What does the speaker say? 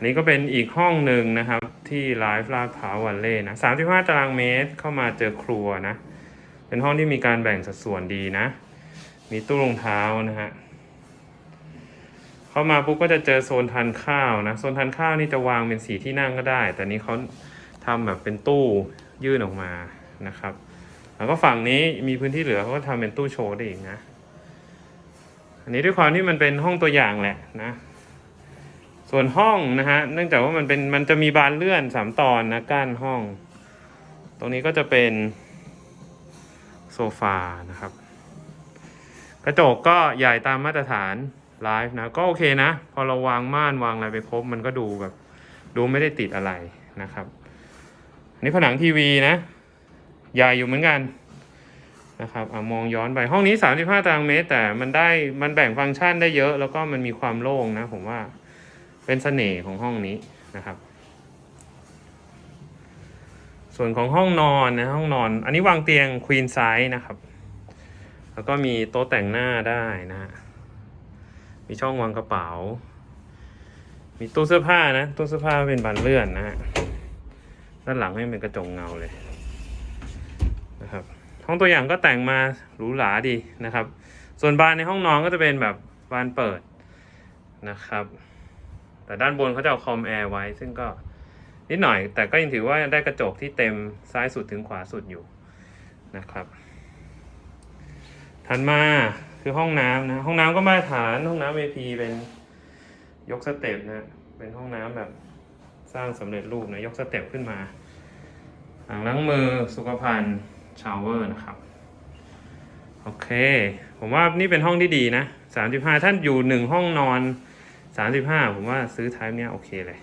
อันนี้ก็เป็นอีกห้องหนึ่งนะครับที่ไลฟ์ลาดพร้าววันเล่นะ35ตารางเมตรเข้ามาเจอครัวนะ เป็นห้องที่มีการแบ่งสัดส่วนดีนะ มีตู้รองเท้านะฮะเข้ามาปุ๊บก็จะเจอโซนทานข้าวนะ โซนทานข้าวนี่จะวางเป็นสีที่นั่งก็ได้ แต่นี้เขาทำแบบเป็นตู้ยื่นออกมานะครับ แล้วก็ฝั่งนี้มีพื้นที่เหลือเขาก็ทำเป็นตู้โชว์ได้อีกนะ อันนี้ด้วยความที่มันเป็นห้องตัวอย่างแหละนะ ส่วนห้องนะฮะเนื่องจากว่ามันเป็นมันจะมีบานเลื่อนสามตอนนะกั้นห้อง ตรงนี้ก็จะเป็นโซฟานะครับ กระจกก็ใหญ่ตามมาตรฐานไลฟ์นะก็โอเคนะ พอเราวางม่านวางอะไรไปครบมันก็ดูแบบดูไม่ได้ติดอะไรนะครับอันนี้ผนังทีวีนะ ใหญ่อยู่เหมือนกันนะครับอมองย้อนไปห้องนี้ 35ตารางเมตร แต่มันได้มันแบ่งฟังก์ชันได้เยอะ แล้วก็มันมีความโล่งนะผมว่า เป็นเสน่ห์ของห้องนี้นะครับ ส่วนของห้องนอนนะห้องนอน อันนี้วางเตียงควีนไซส์นะครับ แล้วก็มีโต๊ะแต่งหน้าได้นะฮะมีช่องวางกระเป๋า มีตู้เสื้อผ้านะตู้เสื้อผ้าเป็นบานเลื่อนนะฮะด้านหลังให้เป็นกระจกเงาเลยนะครับห้องตัวอย่างก็แต่งมาหรูหราดีนะครับ ส่วนบานในห้องนอนก็จะเป็นแบบบานเปิดนะครับ แต่ด้านบนเขาจะเอาคอมแอร์ไว้ ซึ่งก็นิดหน่อย แต่ก็ยังถือว่าได้กระจกที่เต็มซ้ายสุดถึงขวาสุดอยู่นะครับ ถัดมาคือห้องน้ำนะ ห้องน้ำก็มาตรฐานห้องน้ำ AP เป็นยกสเต็ปนะ เป็นห้องน้ำแบบสร้างสำเร็จรูปนะยกสเต็ปขึ้นมาอ่างล้างมือสุขภัณฑ์ชาวเวอร์นะครับ โอเค ผมว่านี่เป็นห้องที่ดีนะ 35 ท่านอยู่หนึ่งห้องนอน 35 ผมว่าซื้อไทป์เนี้ยโอเคเลย